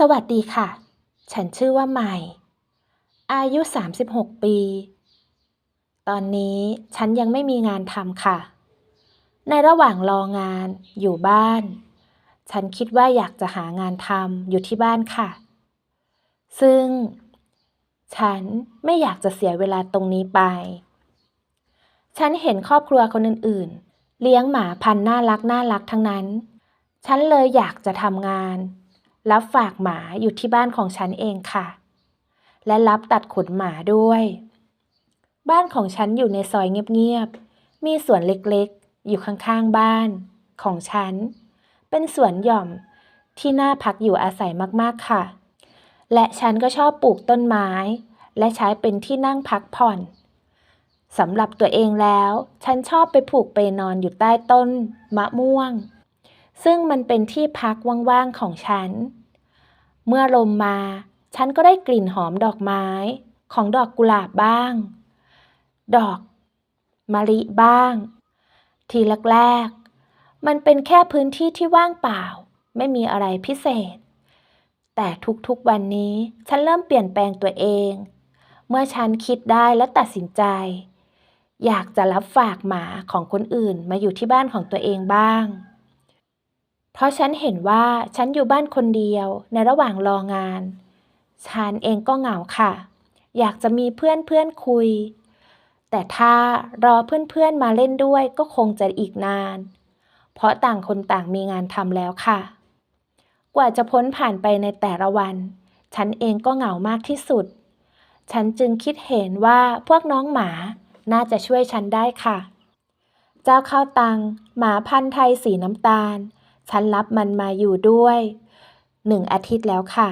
สวัสดีค่ะ ฉันชื่อว่าใหม่ อายุ 36 ปี ตอนนี้ฉันยังไม่มีงานทำค่ะ ในระหว่างรองานอยู่บ้าน ฉันคิดว่าอยากจะหางานทำอยู่ที่บ้านค่ะ ซึ่ง ฉันไม่อยากจะเสียเวลาตรงนี้ไป ฉันเห็นครอบครัวคนอื่นๆ เลี้ยงหมาพันน่ารักน่ารักทั้งนั้น ฉันเลยอยากจะทำงาน รับฝากหมาอยู่ที่บ้านของฉันเองค่ะ และรับตัดขนหมาด้วย บ้านของฉันอยู่ในซอยเงียบๆ มีสวนเล็กๆ อยู่ข้างๆบ้านของฉัน เป็นสวนหย่อมที่น่าพักอยู่อาศัยมากๆค่ะ และฉันก็ชอบปลูกต้นไม้ และใช้เป็นที่นั่งพักผ่อนสำหรับตัวเองแล้ว ฉันชอบไปผูกไปนอนอยู่ใต้ต้น มะม่วง ซึ่งมันเป็นที่พักว่างๆของฉัน เมื่อลมมา ฉันก็ได้กลิ่นหอมดอกไม้ ของดอกกุหลาบบ้าง ดอกมะลิบ้าง ทีแรกๆมันเป็นแค่พื้นที่ที่ว่างเปล่า ไม่มีอะไรพิเศษ แต่ทุกๆวันนี้ฉันเริ่มเปลี่ยนแปลงตัวเอง เมื่อฉันคิดได้และตัดสินใจ อยากจะรับฝากหมาของคนอื่นมาอยู่ที่บ้านของตัวเองบ้าง เพราะฉันเห็นว่าฉันอยู่บ้านคนเดียวในระหว่างรองาน ฉันเองก็เหงาค่ะ อยากจะมีเพื่อนเพื่อนคุย แต่ถ้ารอเพื่อนเพื่อนมาเล่นด้วยก็คงจะอีกนาน เพราะต่างคนต่างมีงานทำแล้วค่ะ กว่าจะพ้นผ่านไปในแต่ละวัน ฉันเองก็เหงามากที่สุด ฉันจึงคิดเห็นว่าพวกน้องหมาน่าจะช่วยฉันได้ค่ะ เจ้าข้าวตังหมาพันธุ์ไทยสีน้ำตาล ฉันรับมันมาอยู่ด้วยหนึ่งอาทิตย์แล้วค่ะ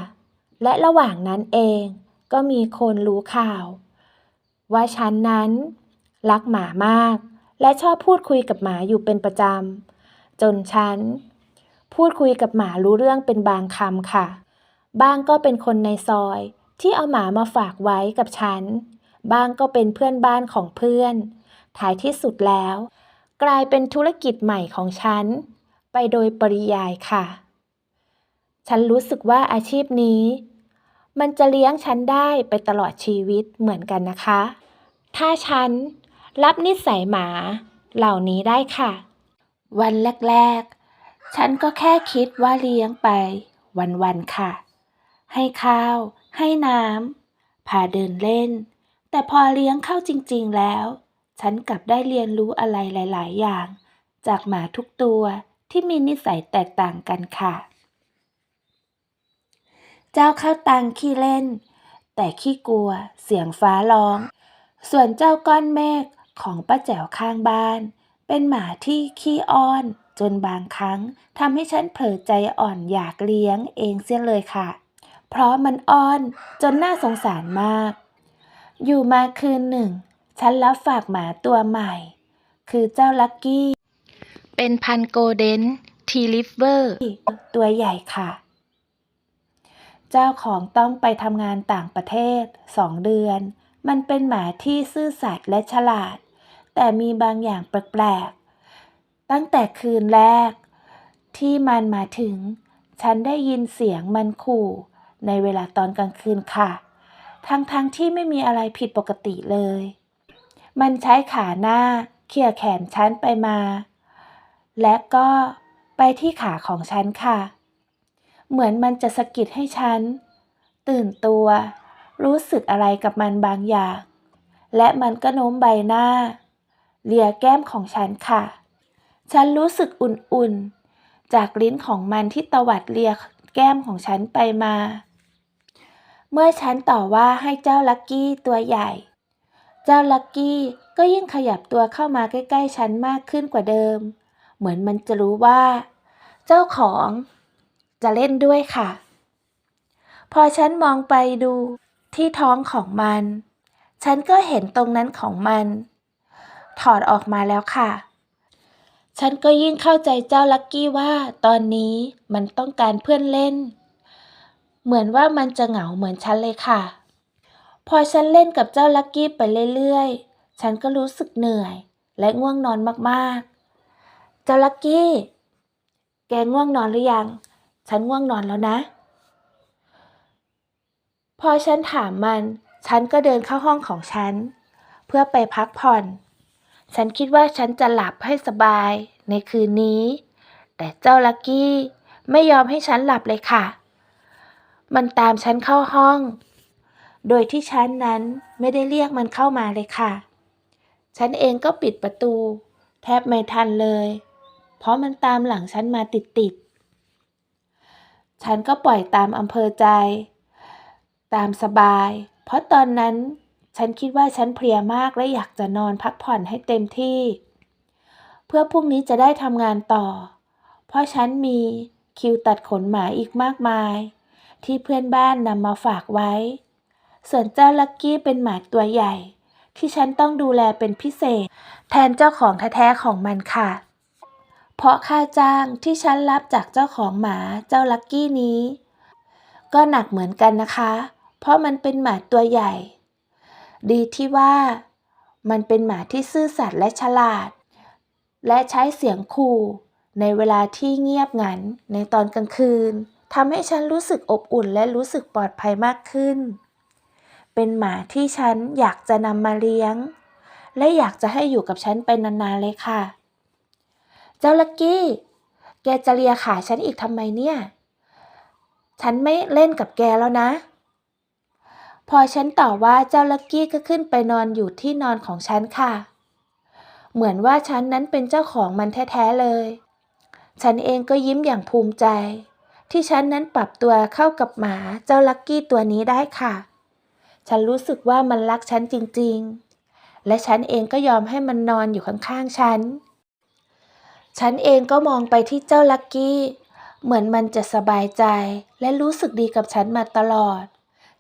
และระหว่างนั้นเองก็มีคนรู้ข่าว ว่าฉันนั้น รักหมามาก และชอบพูดคุยกับหมาอยู่เป็นประจำ จนฉัน พูดคุยกับหมารู้เรื่องเป็นบางคำค่ะ บ้างก็เป็นคนในซอยที่เอาหมามาฝากไว้กับฉัน บ้างก็เป็นเพื่อนบ้านของเพื่อน ท้ายที่สุดแล้ว กลายเป็นธุรกิจใหม่ของฉัน ไปโดยปริยายค่ะ ฉันรู้สึกว่าอาชีพนี้ มันจะเลี้ยงฉันได้ไปตลอดชีวิตเหมือนกันนะคะ ถ้าฉันรับนิสัยหมาเหล่านี้ได้ค่ะ วันแรก ๆ ฉันก็แค่คิดว่าเลี้ยงไป วันๆค่ะ ให้ข้าว ให้น้ำพาเดินเล่น แต่พอเลี้ยงเข้าจริง ๆ แล้ว ฉันกลับได้เรียนรู้อะไรหลาย ๆ อย่าง จากหมาทุกตัว ที่มีนิสัยแตกต่างกันค่ะ เจ้าข้าวตังขี้เล่น แต่ขี้กลัวเสียงฟ้าร้อง ส่วนเจ้าก้อนเมฆของป้าแจ๋วข้างบ้าน เป็นหมาที่ขี้อ้อน จนบางครั้งทำให้ฉันเผลอใจอ่อนอยากเลี้ยงเองเสียเลยค่ะ เพราะมันอ้อนจนน่าสงสารมาก อยู่มาคืนหนึ่ง ฉันรับฝากหมาตัวใหม่ คือเจ้าลักกี้ เป็นพันโกลเด้นทีลิฟเวอร์ ตัวใหญ่ค่ะ เจ้าของต้องไปทำงานต่างประเทศสองเดือน มันเป็นหมาที่ซื่อสัตย์และฉลาด แต่มีบางอย่างแปลกๆ ตั้งแต่คืนแรก ที่มันมาถึง ฉันได้ยินเสียงมันขู่ในเวลาตอนกลางคืนค่ะ ทั้งๆทที่ไม่มีอะไรผิดปกติเลย มันใช้ขาหน้า เขี่ยแขนฉันไปมา และก็ไปที่ขาของฉันค่ะ เหมือนมันจะสะกิดให้ฉัน ตื่นตัว รู้สึกอะไรกับมันบางอย่าง และมันก็โน้มใบหน้า เลียแก้มของฉันค่ะ ฉันรู้สึกอุ่นๆ จากลิ้นของมันที่ตวัดเลียแก้มของฉันไปมา เมื่อฉันต่อว่าให้เจ้าลักกี้ตัวใหญ่ เจ้าลักกี้ก็ยิ่งขยับตัวเข้ามาใกล้ ๆ ฉันมากขึ้นกว่าเดิม เหมือนมันจะรู้ว่า เจ้าของจะเล่นด้วยค่ะ พอฉันมองไปดูที่ท้องของมัน ฉันก็เห็นตรงนั้นของมัน ถอดออกมาแล้วค่ะ ฉันก็ยิ่งเข้าใจเจ้าลักกี้ว่าตอนนี้มันต้องการเพื่อนเล่น เหมือนว่ามันจะเหงาเหมือนฉันเลยค่ะ พอฉันเล่นกับเจ้าลักกี้ไปเรื่อยๆ ฉันก็รู้สึกเหนื่อยและง่วงนอนมากๆ เจ้าลักกี้ แกง่วงนอนหรือยัง ฉันง่วงนอนแล้วนะ พอฉันถามมัน ฉันก็เดินเข้าห้องของฉัน เพื่อไปพักผ่อน ฉันคิดว่าฉันจะหลับให้สบายในคืนนี้ แต่เจ้าลักกี้ไม่ยอมให้ฉันหลับเลยค่ะ มันตามฉันเข้าห้อง โดยที่ฉันนั้นไม่ได้เรียกมันเข้ามาเลยค่ะ ฉันเองก็ปิดประตู แทบไม่ทันเลย เพราะมันตามหลังฉันมาติดๆ ฉันก็ปล่อยตามอำเภอใจ ตามสบาย เพราะตอนนั้นฉันคิดว่าฉันเพลียมากและอยากจะนอนพักผ่อนให้เต็มที่ เพื่อพรุ่งนี้จะได้ทำงานต่อ เพราะฉันมีคิวตัดขนหมาอีกมากมาย ที่เพื่อนบ้านนำมาฝากไว้ ส่วนเจ้าลักกี้เป็นหมาตัวใหญ่ ที่ฉันต้องดูแลเป็นพิเศษ แทนเจ้าของแท้ๆของมันค่ะ เพราะค่าจ้างที่ฉันรับจากเจ้าของหมาเจ้าลักกี้นี้ ก็หนักเหมือนกันนะคะ เพราะมันเป็นหมาตัวใหญ่ ดีที่ว่า มันเป็นหมาที่ซื่อสัตย์และฉลาด และใช้เสียงขู่ในเวลาที่เงียบงันในตอนกลางคืนทำให้ฉันรู้สึกอบอุ่นและรู้สึกปลอดภัยมากขึ้น เป็นหมาที่ฉันอยากจะนำมาเลี้ยง และอยากจะให้อยู่กับฉันไปนานๆเลยค่ะ เจ้าลักกี้ แกจะเลียขาฉันอีกทำไมเนี่ย ฉันไม่เล่นกับแกแล้วนะ พอฉันต่อว่าเจ้าลักกี้ก็ขึ้นไปนอนอยู่ที่นอนของฉันค่ะ เหมือนว่าฉันนั้นเป็นเจ้าของมันแท้ๆเลย ฉันเองก็ยิ้มอย่างภูมิใจ ที่ฉันนั้นปรับตัวเข้ากับหมาเจ้าลักกี้ตัวนี้ได้ค่ะ ฉันรู้สึกว่ามันรักฉันจริงๆ และฉันเองก็ยอมให้มันนอนอยู่ข้างๆฉัน ฉันเองก็มองไปที่เจ้าลักกี้ เหมือนมันจะสบายใจและรู้สึกดีกับฉันมาตลอด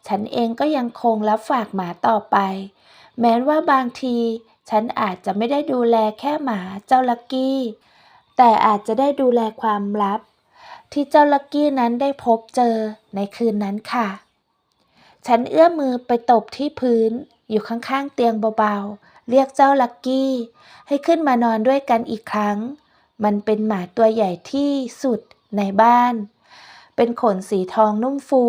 ฉันเองก็ยังคงรับฝากหมาต่อไป แม้ว่าบางทีฉันอาจจะไม่ได้ดูแลแค่หมาเจ้าลักกี้ แต่อาจจะได้ดูแลความลับ ที่เจ้าลักกี้นั้นได้พบเจอในคืนนั้นค่ะ ฉันเอื้อมมือไปตบที่พื้น อยู่ข้างๆเตียงเบาๆ เรียกเจ้าลักกี้ ให้ขึ้นมานอนด้วยกันอีกครั้ง มันเป็นหมาตัวใหญ่ที่สุดในบ้าน เป็นขนสีทองนุ่มฟู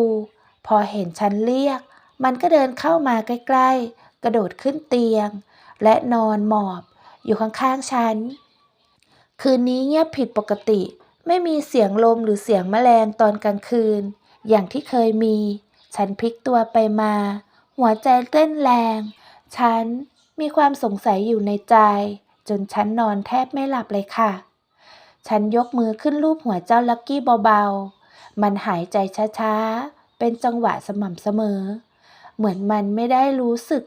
พอเห็นฉันเรียก มันก็เดินเข้ามาใกล้ๆ กระโดดขึ้นเตียง และนอนหมอบอยู่ข้างๆฉัน คืนนี้เงียบผิดปกติ ไม่มีเสียงลมหรือเสียงแมลงตอนกลางคืน อย่างที่เคยมี ฉันพลิกตัวไปมา หัวใจเต้นแรง ฉันมีความสงสัยอยู่ในใจ จนฉันนอนแทบไม่หลับเลยค่ะ ฉันยกมือขึ้นลูบหัวเจ้าลักกี้เบาๆ มันหายใจช้าๆ เป็นจังหวะสม่ำเสมอ เหมือนมันไม่ได้รู้สึก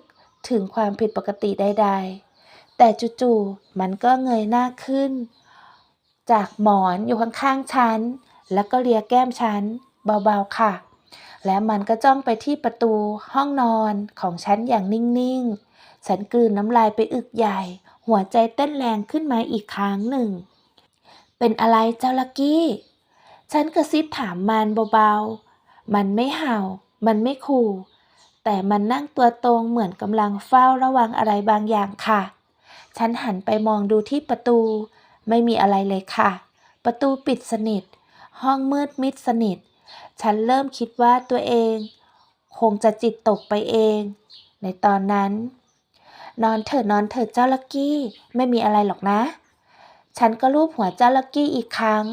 ถึงความผิดปกติใดๆ แต่จู่ๆ มันก็เงยหน้าขึ้น จากหมอนอยู่ข้างๆ ฉัน แล้วก็เลียแก้มฉันเบาๆ ค่ะ และมันก็จ้องไปที่ประตูห้องนอนของฉันอย่างนิ่งๆ ฉันกลืนน้ำลายไปอึกใหญ่ หัวใจเต้นแรงขึ้นมาอีกครั้งหนึ่ง เป็นอะไรเจ้าลักกี้ ฉันกระซิบถามมันเบาๆ มันไม่เห่า มันไม่ขู่ แต่มันนั่งตัวตรงเหมือนกำลังเฝ้าระวังอะไรบางอย่างค่ะ ฉันหันไปมองดูที่ประตู ไม่มีอะไรเลยค่ะ ประตูปิดสนิท ห้องมืดมิดสนิท ฉันเริ่มคิดว่าตัวเอง คงจะจิตตกไปเอง ในตอนนั้น นอนเถิดนอนเถิดเจ้าลักกี้ ไม่มีอะไรหรอกนะ ฉันก็ลูบหัวเจ้าลักกี้อีกครั้ง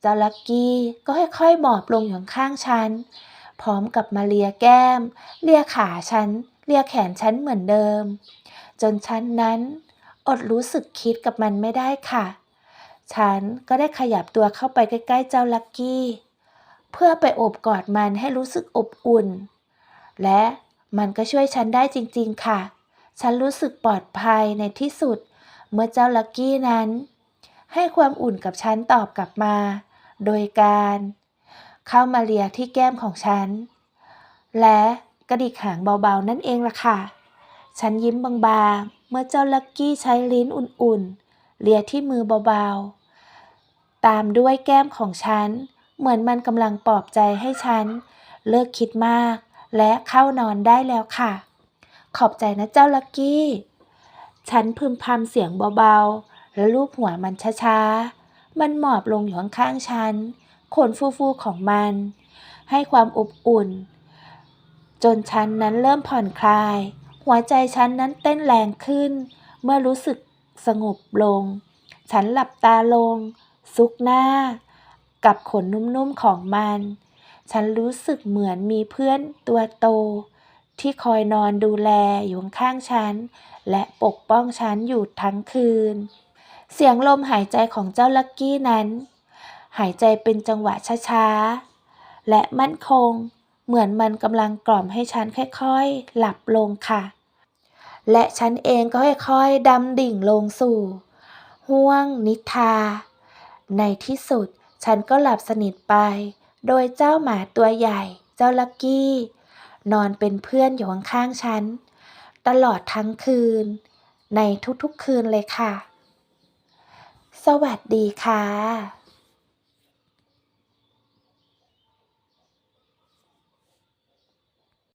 เจ้าลักกี้ก็ค่อยๆหมอบลงอยู่ข้างฉัน พร้อมกับมาเลียแก้ม เลียขาฉัน เลียแขนฉันเหมือนเดิม จนฉันนั้นอดรู้สึกคิดกับมันไม่ได้ค่ะ ฉันก็ได้ขยับตัวเข้าไปใกล้ๆเจ้าลักกี้ เพื่อไปโอบกอดมันให้รู้สึกอบอุ่น และมันก็ช่วยฉันได้จริงๆค่ะ ฉันรู้สึกปลอดภัยในที่สุด เมื่อเจ้าลักกี้นั้น ให้ความอุ่นกับฉันตอบกลับมา โดยการ เข้ามาเลียที่แก้มของฉัน และกระดิกหางเบาๆนั่นเองล่ะค่ะ ฉันยิ้มบางๆ เมื่อเจ้าลักกี้ใช้ลิ้นอุ่นๆ เลียที่มือเบาๆ ตามด้วยแก้มของฉัน เหมือนมันกำลังปลอบใจให้ฉัน เลิกคิดมาก และเข้านอนได้แล้วค่ะ ขอบใจนะเจ้าลักกี้ ฉันพึมพำเสียงเบาๆ แล้วลูบหัวมันช้าๆ มันหมอบลงอยู่ข้างๆฉัน ขนฟูๆของมัน ให้ความอบอุ่น จนฉันนั้นเริ่มผ่อนคลาย หัวใจฉันนั้นเต้นแรงขึ้น เมื่อรู้สึกสงบลง ฉันหลับตาลง ซุกหน้า กับขนนุ่มๆของมัน ฉันรู้สึกเหมือนมีเพื่อนตัวโต ที่คอยนอนดูแลอยู่ข้างๆฉัน และปกป้องฉันอยู่ทั้งคืน เสียงลมหายใจของเจ้าลักกี้นั้น หายใจเป็นจังหวะช้าๆ และมั่นคง เหมือนมันกำลังกล่อมให้ฉันค่อยๆ หลับลงค่ะ และฉันเองก็ค่อยๆดำดิ่งลงสู่ห้วงนิทราในที่สุดฉันก็หลับสนิทไป โดยเจ้าหมาตัวใหญ่ เจ้าลักกี้ นอนเป็นเพื่อนอยู่ข้างๆฉัน ตลอดทั้งคืน ในทุกๆคืนเลยค่ะ สวัสดีค่ะ